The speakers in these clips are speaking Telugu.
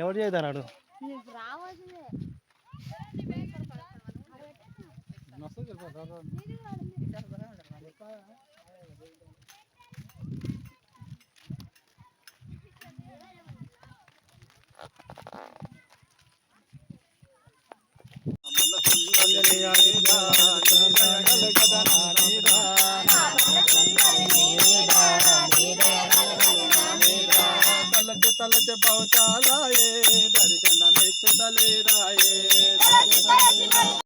పని ఎవరు చేయదన్నాడు తలచ తలచ తలచి चले राये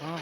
હા.